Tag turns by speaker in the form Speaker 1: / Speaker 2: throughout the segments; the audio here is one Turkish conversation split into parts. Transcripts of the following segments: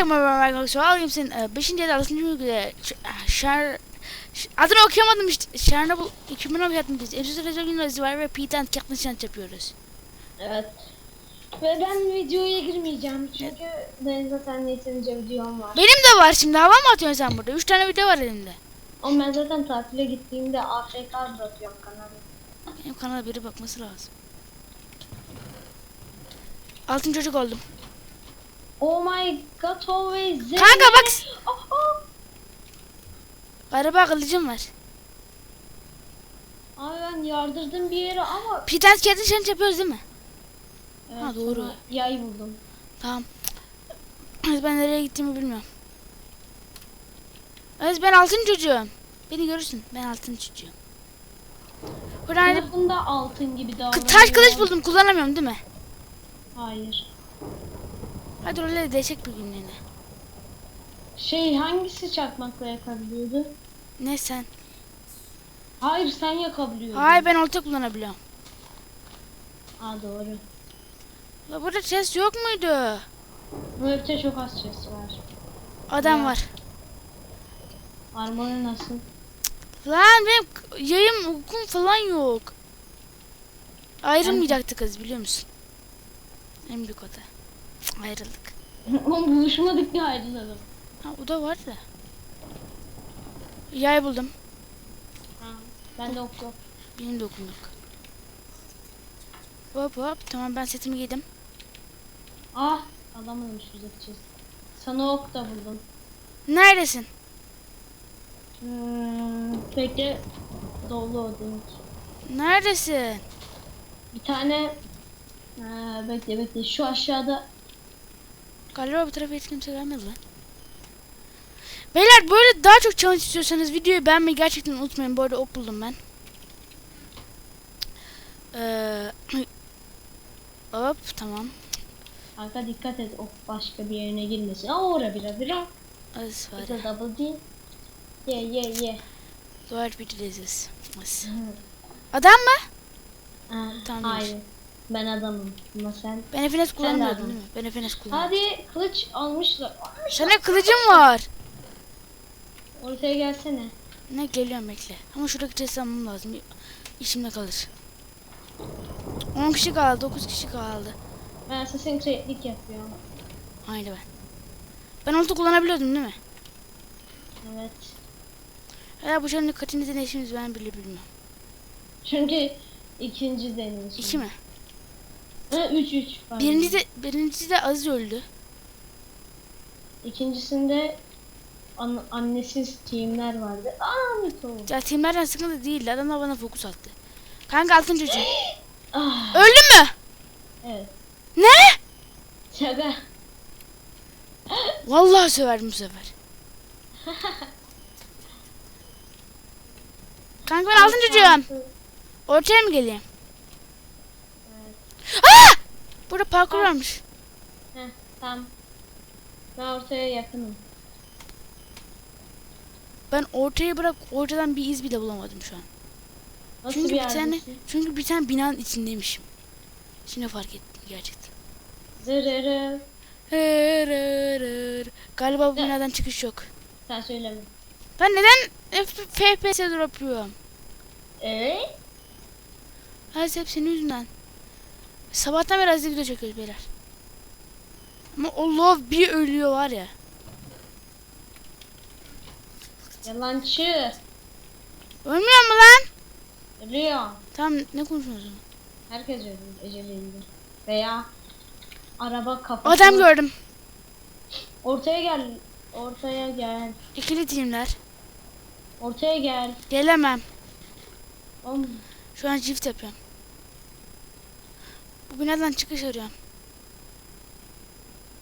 Speaker 1: Arkadaşlar. Senin 5. ya da 6. bölümde Şer adını okuyamadım işte. Chernobyl 2016 biz. Episode Rezolünüz var ve Pete Captain Chant yapıyoruz.
Speaker 2: Evet. Ve ben videoya girmeyeceğim çünkü benim zaten yeterince videom var.
Speaker 1: Benim de var şimdi. Hava mı atıyorsun sen burada? 3 tane video var elimde.
Speaker 2: Ama ben zaten tatile gittiğimde AFK bırakıyorum kanalı.
Speaker 1: Benim kanala biri bakması lazım. Altın çocuk oldum.
Speaker 2: Oh my god always
Speaker 1: Kanka bak.
Speaker 2: Oh, oh.
Speaker 1: Kılıcım var.
Speaker 2: Abi ben yardırdım bir yere ama
Speaker 1: Pete Captain Chant yapıyoruz değil mi?
Speaker 2: evet,
Speaker 1: Ha, doğru.
Speaker 2: sana Yay buldum.
Speaker 1: Tamam. Ben nereye gittiğimi bilmiyorum. Evet ben altın çocuğum. Beni görürsün. Ben altın çocuğum.
Speaker 2: Kılıfında altın gibi davranıyor.
Speaker 1: taş kılıç buldum. Kullanamıyorum değil mi?
Speaker 2: Hayır.
Speaker 1: Hadi öyle değişik bir günlüğüne.
Speaker 2: Şey hangisi çakmakla yakabiliyordu?
Speaker 1: Ne sen?
Speaker 2: Hayır sen yakabiliyordun.
Speaker 1: Hayır ben olta kullanabiliyorum.
Speaker 2: Aa doğru.
Speaker 1: Ya burada chest yok muydu?
Speaker 2: Bu map'te çok az chest var.
Speaker 1: Adam
Speaker 2: Ya.
Speaker 1: var.
Speaker 2: Armoru nasıl?
Speaker 1: Lan benim yayım okum falan yok. Ayrılmayacaktı kız biliyor musun? En büyük oda. Ayrıldık.
Speaker 2: Oğlum buluşmadık ya ayrılalım.
Speaker 1: Ha o da var da. Yay buldum.
Speaker 2: Ha, ben de ok yok.
Speaker 1: Benim de okum yok. Hop hop tamam ben setimi giydim.
Speaker 2: Ah alamamış düzelteceğiz. Sana ok da buldum.
Speaker 1: Neredesin?
Speaker 2: Hmm, peki dolu odun.
Speaker 1: Neredesin?
Speaker 2: Bir tane ha, bekle bekle şu aşağıda
Speaker 1: Galiba bu tarafa hiç kimse gelmedi lan. Beyler böyle daha çok challenge istiyorsanız videoyu beğenmeyi gerçekten unutmayın. Bu arada ok buldum ben. Ee, hop tamam.
Speaker 2: Kanka dikkat et ok başka bir yerine girmesin. Aa ora bira bira.
Speaker 1: Az var.
Speaker 2: It's a double D. Ye ye ye.
Speaker 1: Duvar bir. Az. Adam mı?
Speaker 2: Ha,
Speaker 1: Tamam.
Speaker 2: hayır. Ben adamım. Ama sen.
Speaker 1: Ben FNS kullanmıyordum değil mi? Ben FNS kullanmıyordum.
Speaker 2: Hadi kılıç almışlar.
Speaker 1: Sana kılıcım var.
Speaker 2: Ortaya gelsene.
Speaker 1: Ne geliyorum bekle. Ama şuradaki almam lazım. İşimde kalır. 10 kişi kaldı, 9 kişi kaldı.
Speaker 2: Ben Assassin's Creed'lik yapıyorum.
Speaker 1: Aynı ben. Ben ulti kullanabiliyordum değil mi?
Speaker 2: Evet.
Speaker 1: Ya bu şöyle kaçıncı deneyişimiz ben bile bilmiyorum.
Speaker 2: Çünkü ikinci deneyim.
Speaker 1: İki mi?
Speaker 2: Ha, üç üç. pardon.
Speaker 1: Birinci de, birincisi de Aziz öldü.
Speaker 2: İkincisinde an- annesiz teamler vardı. Aa Mito.
Speaker 1: Ya teamlerden sıkıntı değil. Adamlar bana fokus attı. Kanka altın çocuğu.
Speaker 2: Ah,
Speaker 1: Öldün mü?
Speaker 2: evet.
Speaker 1: Ne?
Speaker 2: Şaka.
Speaker 1: Vallahi söverdim bu sefer. Kanka ben altın çocuğum. Ortaya mı geleyim? Aa! Burada parkur varmış.
Speaker 2: Heh, tamam. Ben ortaya yakınım.
Speaker 1: Ben ortaya bırak ortadan bir iz bile bulamadım şu an.
Speaker 2: Nasıl
Speaker 1: Çünkü
Speaker 2: bir
Speaker 1: bir tane
Speaker 2: yerdesin?
Speaker 1: çünkü bir tane binanın içindeymişim. Şimdi fark ettim gerçekten.
Speaker 2: Zırırı.
Speaker 1: Hırırır. Galiba bu
Speaker 2: Ne?
Speaker 1: binadan çıkış yok.
Speaker 2: Sen söyleme.
Speaker 1: Ben neden FPS drop yapıyorum?
Speaker 2: Eee?
Speaker 1: Her hep senin yüzünden. Sabahtan beri azı video çekiyoruz beyler. Ama love bir ölüyor var ya.
Speaker 2: Yalancı.
Speaker 1: Ölmüyor mu lan?
Speaker 2: Ölüyor.
Speaker 1: Tamam ne konuşuyorsun?
Speaker 2: Herkes ölür eceliyle. Veya araba kafası.
Speaker 1: Adam gördüm.
Speaker 2: Ortaya gel. Ortaya gel.
Speaker 1: İkili teamler.
Speaker 2: Ortaya gel.
Speaker 1: Gelemem.
Speaker 2: Oğlum
Speaker 1: Şu an çift yapıyorum. Bu binadan çıkış arıyorum.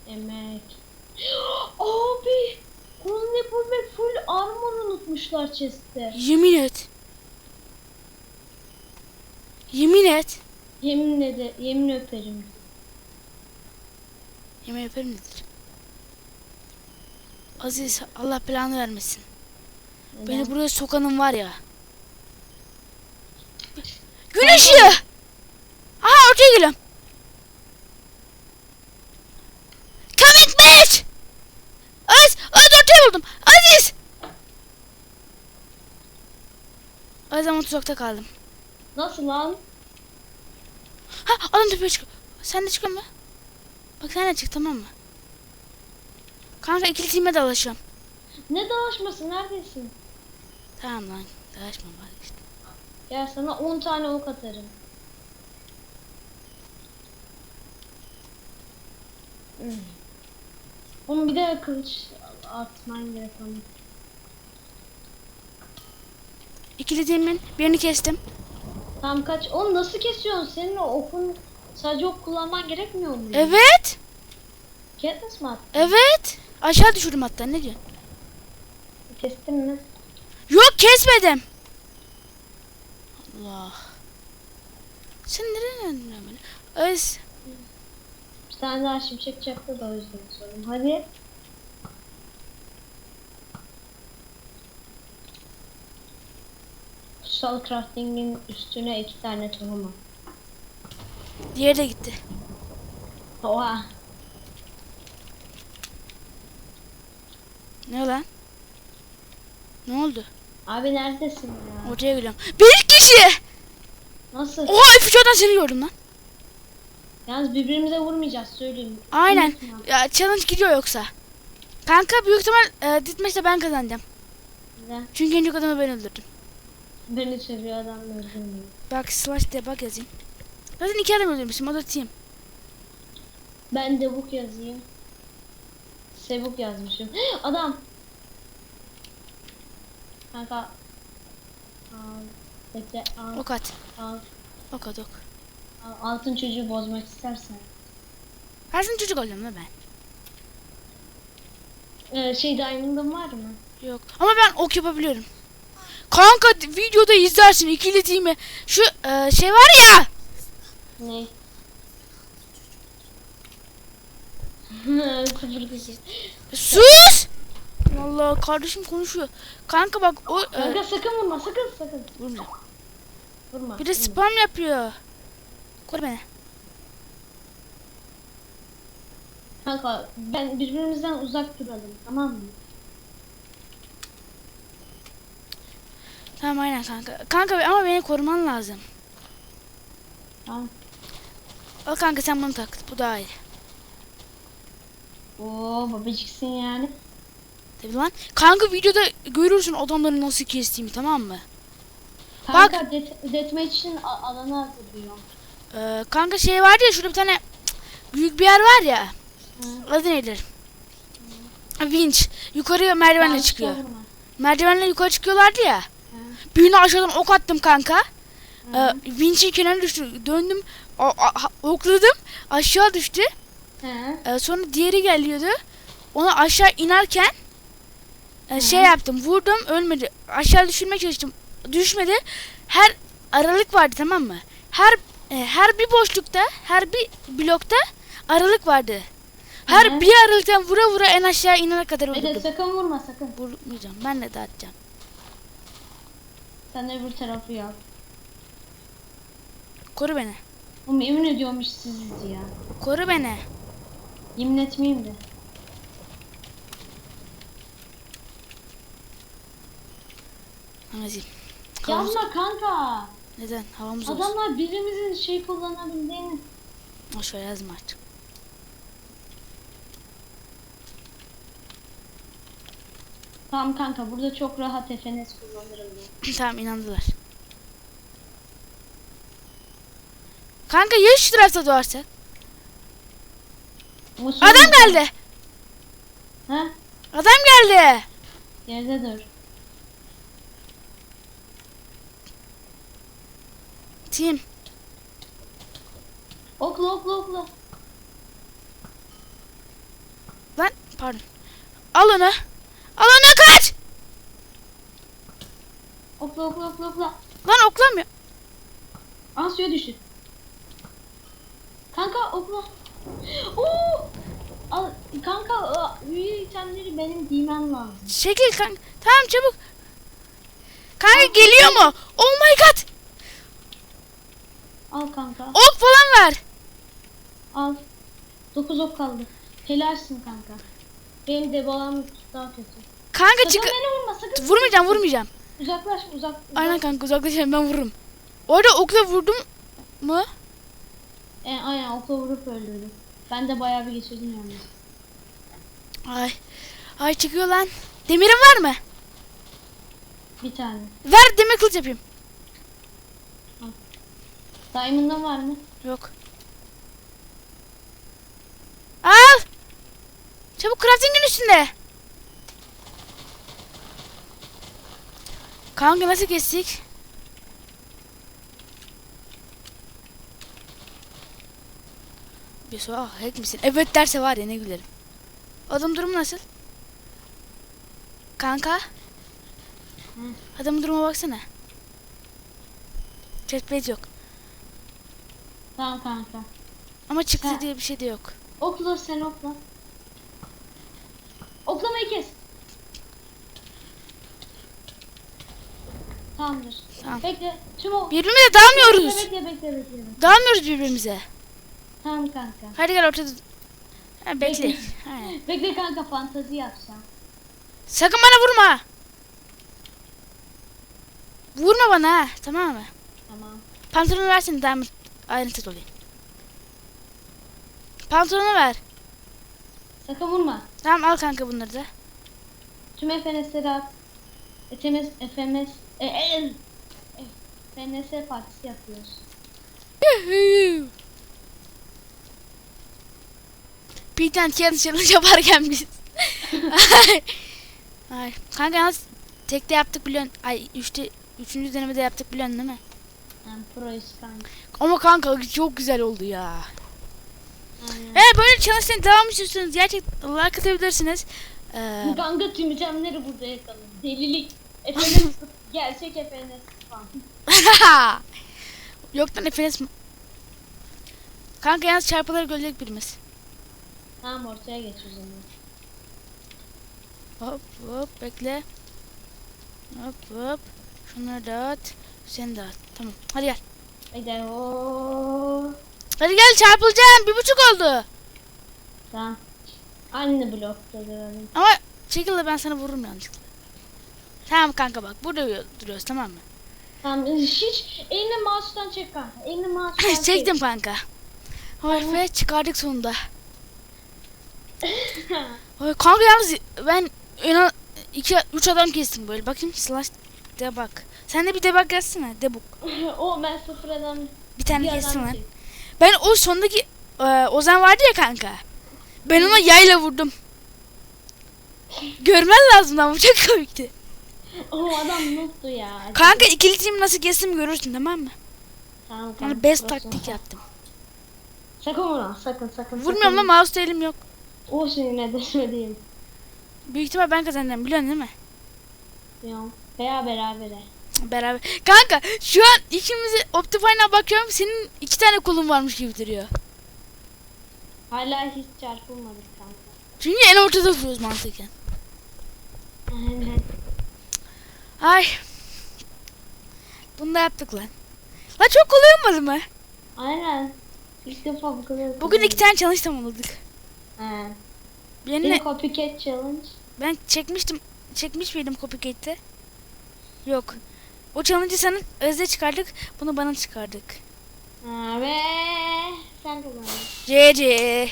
Speaker 2: emek. Abi. Kronepur ve full armor unutmuşlar chest'te.
Speaker 1: Yemin et. Yemin et.
Speaker 2: Yemin ede, yemin öperim.
Speaker 1: Yemin yaparım nedir? Aziz Allah belanı vermesin.
Speaker 2: Neden?
Speaker 1: Beni buraya sokanın var ya. Gün kayboldum. Aziz! O zaman tuzakta kaldım.
Speaker 2: Nasıl lan?
Speaker 1: Ha adam tepeye çıkıyor. Sen de çıkıyor mu? Bak sen de çık tamam mı? Kanka ikili time dalaşıyorum.
Speaker 2: Ne dalaşması neredesin?
Speaker 1: Tamam lan dalaşma vazgeçtim.
Speaker 2: Gel sana 10 tane ok atarım. Hmm. Oğlum bir de kılıç atman gerek ama.
Speaker 1: İkili timin birini kestim.
Speaker 2: Tamam kaç. Oğlum nasıl kesiyorsun? Senin o okun sadece ok kullanman gerekmiyor mu?
Speaker 1: Evet.
Speaker 2: Katniss mi attın?
Speaker 1: Evet. Aşağı düşürdüm hatta ne diyorsun?
Speaker 2: Kestin mi?
Speaker 1: Yok kesmedim. Allah. Sen nereden beni? Öz.
Speaker 2: Bir tane daha şimşek çaktı da o yüzden sordum. Hadi. Kutsal crafting'in üstüne iki tane tohum at.
Speaker 1: Diğeri de gitti.
Speaker 2: Oha.
Speaker 1: Ne lan? Ne oldu?
Speaker 2: Abi neredesin ya?
Speaker 1: Ortaya geliyorum. Bir kişi.
Speaker 2: Nasıl?
Speaker 1: Oha F3'den seni gördüm lan.
Speaker 2: Yalnız birbirimize vurmayacağız söyleyeyim.
Speaker 1: Aynen. Ya challenge gidiyor yoksa. Kanka büyük ihtimal e, ditmeşte ben kazanacağım.
Speaker 2: Neden?
Speaker 1: Çünkü en çok adamı ben öldürdüm.
Speaker 2: Beni seviyor adam öldürmüyor.
Speaker 1: Bak slash bak yazayım. Zaten iki adam öldürmüşüm o da team.
Speaker 2: Ben de buk yazayım. Sebuk yazmışım. Adam. Kanka. Al. Bekle. Al.
Speaker 1: Ok at.
Speaker 2: Al.
Speaker 1: Ok at ok.
Speaker 2: al. Altın çocuğu bozmak istersen.
Speaker 1: Zaman çocuk olacağım lan ben.
Speaker 2: Ee, şey diamond'ın var mı?
Speaker 1: Yok. Ama ben ok yapabiliyorum. Kanka videoda izlersin ikili team'i. Şu e, şey var ya.
Speaker 2: Ne?
Speaker 1: Sus! Allah kardeşim konuşuyor. Kanka bak o e,
Speaker 2: Kanka sakın vurma sakın sakın.
Speaker 1: vurmayacağım.
Speaker 2: Vurma.
Speaker 1: Bir de
Speaker 2: vurma.
Speaker 1: spam yapıyor. Koru beni.
Speaker 2: Kanka ben birbirimizden uzak duralım tamam mı?
Speaker 1: Tamam aynen kanka. Kanka ama beni koruman lazım.
Speaker 2: Tamam.
Speaker 1: Al kanka sen bunu tak. Bu daha iyi.
Speaker 2: Oo babacıksın yani.
Speaker 1: Tabii lan. Kanka videoda görürsün adamları nasıl kestiğimi tamam mı?
Speaker 2: Kanka det deathmatch için alanı hazırlıyorum.
Speaker 1: Ee, kanka şey vardı ya şurada bir tane büyük bir yer var ya.
Speaker 2: Hı.
Speaker 1: Adı neydi? Winch. Yukarıya merdivenle
Speaker 2: Yanlış
Speaker 1: çıkıyor. Merdivenle yukarı çıkıyorlardı ya.
Speaker 2: Hı.
Speaker 1: Birine aşağıdan ok attım kanka. Ee, Winch'in kenarına düştü. Döndüm. o- a- okladım. Aşağı düştü. Ee, sonra diğeri geliyordu. Onu aşağı inerken e, şey yaptım. Vurdum. Ölmedi. Aşağı düşürmeye çalıştım. Düşmedi. Her aralık vardı tamam mı? Her e, her bir boşlukta, her bir blokta aralık vardı. Her
Speaker 2: Hı hı.
Speaker 1: bir aralıktan vura vura en aşağı inene kadar öldürdüm.
Speaker 2: sakın vurma sakın.
Speaker 1: Vurmayacağım. Ben de dağıtacağım.
Speaker 2: Sen öbür tarafı yap.
Speaker 1: Koru beni.
Speaker 2: Oğlum yemin ediyormuş siziz ya.
Speaker 1: Koru beni.
Speaker 2: Yemin etmeyeyim de.
Speaker 1: Anacığım. Havamız,
Speaker 2: Yapma kanka.
Speaker 1: neden? Havamız olsun.
Speaker 2: Adamlar birimizin şey kullanabildiğini.
Speaker 1: Boş ver yazma artık.
Speaker 2: Tamam kanka burada çok rahat FNS kullanırım ben.
Speaker 1: tamam inandılar. Kanka ya şu tarafta doğarsak?
Speaker 2: Ama sonra-
Speaker 1: Adam geldi.
Speaker 2: Ha?
Speaker 1: Adam geldi.
Speaker 2: Yerde dur.
Speaker 1: Team.
Speaker 2: Okla okla okla.
Speaker 1: Lan pardon. Al onu. Al onu kaç.
Speaker 2: Okla okla okla okla.
Speaker 1: Lan oklamıyor.
Speaker 2: Aa suya düştü. Kanka okla. Oo! Al kanka büyü itemleri benim giymem lazım.
Speaker 1: Çekil kanka. Tamam çabuk. Kanka geliyor mu? Oh my god.
Speaker 2: Al kanka.
Speaker 1: Ok falan ver.
Speaker 2: Al. 9 ok kaldı. Helalsin kanka. Benim debalam daha kötü.
Speaker 1: Kanka çık. Vurmayacağım vurmayacağım.
Speaker 2: Uzaklaş uzak. uzak.
Speaker 1: Aynen kanka uzaklaşalım ben vururum. Orada okla vurdum mu?
Speaker 2: E, aynen okla vurup öldürdü. Ben de bayağı bir geçirdim yalnız.
Speaker 1: Ay. Ay çıkıyor lan. Demirin var mı?
Speaker 2: Bir tane.
Speaker 1: Ver demir kılıç yapayım.
Speaker 2: Diamond'dan var mı?
Speaker 1: Yok. Al. Çabuk crafting'in üstünde. Kanka nasıl kestik? Bir soru ah hack misin? Evet derse var ya ne gülerim. Adam durumu nasıl? Kanka. Adamın duruma baksana. Chestplate yok.
Speaker 2: Tamam kanka.
Speaker 1: Ama çıktı
Speaker 2: Ha.
Speaker 1: diye bir şey de yok.
Speaker 2: Okla sen okla. Tamamdır.
Speaker 1: Tamam.
Speaker 2: Bekle. O...
Speaker 1: Birbirimize dalmıyoruz.
Speaker 2: Bekle bekle bekle. bekle.
Speaker 1: Dalmıyoruz birbirimize.
Speaker 2: Tamam kanka.
Speaker 1: Hadi gel ortada. Ha, bekle.
Speaker 2: Bekle. Bekle kanka fantazi yapacağım.
Speaker 1: Sakın bana vurma. Vurma bana ha. Tamam mı?
Speaker 2: Tamam.
Speaker 1: Pantolonu versene diamond ayrıntı olayım. Pantolonu ver.
Speaker 2: Sakın vurma.
Speaker 1: Tamam al kanka bunları da.
Speaker 2: Tüm FNS'leri at. FMS, FMS, e, e, FNS partisi yapıyoruz.
Speaker 1: Bir tane challenge challenge yaparken biz. Ay. Ay. Kanka yalnız tekte yaptık biliyorsun. Ay üçte, üçüncü denemede yaptık biliyorsun değil mi?
Speaker 2: Yani proyuz kanka.
Speaker 1: Ama kanka çok güzel oldu ya.
Speaker 2: Aynen.
Speaker 1: Eğer böyle challenge'ın devam istiyorsanız gerçekten like atabilirsiniz. Ee,
Speaker 2: Kanka tüm burada yakalım. Delilik. FNS, gerçek FNS falan.
Speaker 1: Yok lan Efenes mi? Kanka yalnız çarpıları görecek birimiz.
Speaker 2: Tamam ortaya geç o zaman.
Speaker 1: Hop hop bekle. Hop hop. Şunları dağıt. Sen dağıt. Tamam. Hadi gel.
Speaker 2: Bekle ooo.
Speaker 1: Hadi gel çarpılacağım. Bir buçuk oldu.
Speaker 2: Tamam. Aynı blokta duralım.
Speaker 1: Ama çekil de ben sana vururum yanlışlıkla. Tamam kanka bak. Burada duruyoruz tamam mı?
Speaker 2: Tamam hiç elini mouse'dan çek kanka. Elini mouse'dan çek.
Speaker 1: Çektim kanka. Oy ve çıkardık sonunda. Oy, kanka yalnız ben en iki üç adam kestim böyle. Bakayım slash debug. Sen de bir debug yazsana. Debug.
Speaker 2: o ben sıfırdan
Speaker 1: Bir tane
Speaker 2: bir
Speaker 1: kestim
Speaker 2: adam
Speaker 1: lan. Ben o sondaki e, Ozan vardı ya kanka. Ben ona yayla vurdum. Görmen lazım lan bu çok komikti.
Speaker 2: O adam noob'tu ya.
Speaker 1: Kanka ikili team nasıl kestim görürsün tamam mı?
Speaker 2: Tamam,
Speaker 1: Yani
Speaker 2: kanka,
Speaker 1: best
Speaker 2: burası.
Speaker 1: taktik yaptım.
Speaker 2: Sakın vurma sakın sakın.
Speaker 1: Vurmuyorum lan mouse elim yok.
Speaker 2: O senin ne de söyleyeyim.
Speaker 1: Büyük ihtimal ben kazandım biliyorsun değil mi?
Speaker 2: Yok. Veya berabere.
Speaker 1: Beraber. Kanka şu an ikimizi Optifine'a bakıyorum senin iki tane kolun varmış gibi duruyor.
Speaker 2: Hala hiç çarpılmadık kanka.
Speaker 1: Çünkü en ortada duruyoruz mantıken.
Speaker 2: Aynen.
Speaker 1: Ay. Bunu da yaptık lan. Lan çok kolay olmadı mı?
Speaker 2: Aynen. İlk defa bu kadar.
Speaker 1: Bugün iki tane challenge tamamladık.
Speaker 2: He.
Speaker 1: Birini
Speaker 2: Yine copycat challenge.
Speaker 1: ben çekmiştim. Çekmiş miydim copycat'te? Yok. O challenge'ı senin Özde çıkardık. Bunu bana çıkardık.
Speaker 2: Ha, ve sen kazandın.
Speaker 1: CC.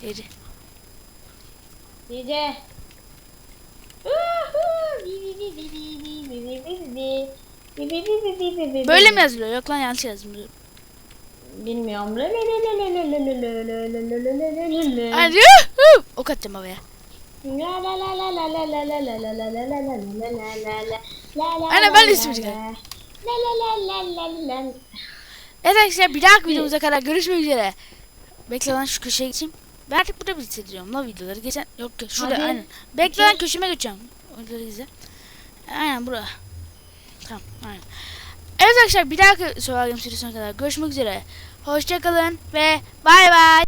Speaker 1: CC.
Speaker 2: Gece.
Speaker 1: Böyle mi yazılıyor? Yok lan yanlış yazdım.
Speaker 2: Bilmiyorum.
Speaker 1: Hadi. Ok atacağım havaya. Aynen, ben üstüme çıkarım. Evet arkadaşlar bir dahaki videomuza kadar görüşmek üzere. Bekle lan şu köşeye geçeyim. Ben artık burada bitiriyorum la videoları. Geçen yok yok şurada
Speaker 2: Hadi.
Speaker 1: aynen. Bekle lan köşeme geçeceğim. Onları izle. Aynen bura. Tamam aynen. Evet arkadaşlar bir dahaki Survival Game serisine kadar görüşmek üzere. Hoşçakalın ve bay bay.